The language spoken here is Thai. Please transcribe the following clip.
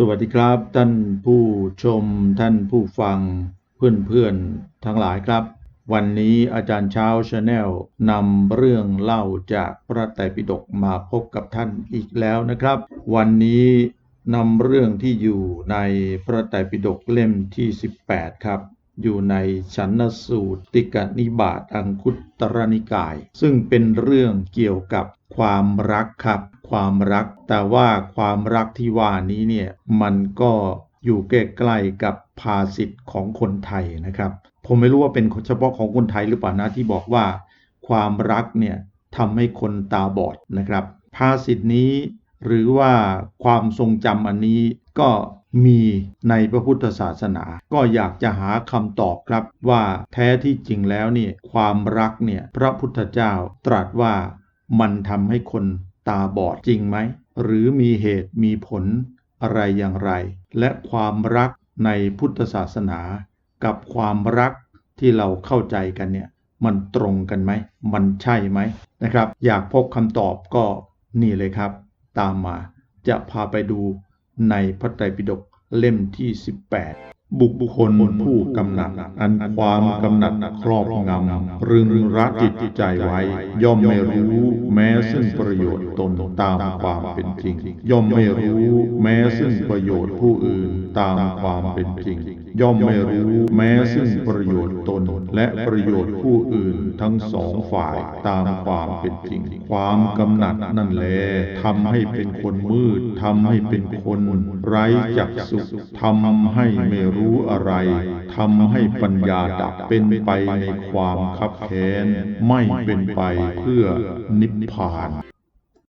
สวัสดีครับท่านผู้ชมท่านผู้ฟังเพื่อนๆทั้งหลายครับ วันนี้อาจารย์เช้าชาแนลนำเรื่องเล่าจากพระไตรปิฎกมาพบกับท่านอีกแล้วนะครับ วันนี้นำเรื่องที่อยู่ในพระไตรปิฎกเล่มที่ 18 ครับ อยู่ในชันสูตรติกนิบาตอังคุตรนิกาย ซึ่งเป็นเรื่องเกี่ยวกับความรักครับ ความรัก แต่ว่าความรักที่ว่านี้เนี่ยมันก็อยู่ใกล้ๆกับภาษิตของคนไทยนะครับ ผมไม่รู้ว่าเป็นเฉพาะของคนไทยหรือเปล่านะที่บอกว่า ความรักเนี่ยทำให้คนตาบอดนะครับ ภาษิตนี้หรือว่าความทรงจำอันนี้ก็ มีในพระพุทธศาสนา ก็อยากจะหาคำตอบครับว่าแท้ที่จริงแล้วเนี่ยความรักเนี่ยพระพุทธเจ้าตรัสว่ามันทำให้คนตาบอดจริงไหม หรือมีเหตุมีผลอะไรอย่างไร และความรักในพุทธศาสนา กับความรักที่เราเข้าใจกันเนี่ยมันตรงกันไหม มันใช่ไหมนะครับ อยากพบคำตอบก็นี่เลยครับ ตามมาจะพาไปดู ในพระไตรปิฎกเล่มที่ 18 บุคคลผู้กำหนัด อันความกำหนัดครอบงำรึงรัดจิตใจไว้ ย่อมไม่รู้แม้ซึ่งประโยชน์ตนตามความเป็นจริง ย่อมไม่รู้แม้ซึ่งประโยชน์ผู้อื่นตามความเป็นจริง ย่อมไม่รู้แม้ซึ่งประโยชน์ตนและประโยชน์ผู้อื่นทั้งสองฝ่ายตามความเป็นจริง ความกำหนัดนั่นแหละทำให้เป็นคนมืดทำให้เป็นคนไร้จักสุทำให้ไม่รู้อะไรทำให้ปัญญาดับเป็นไปในความคับแค้น ไม่เป็นไปเพื่อนิพพาน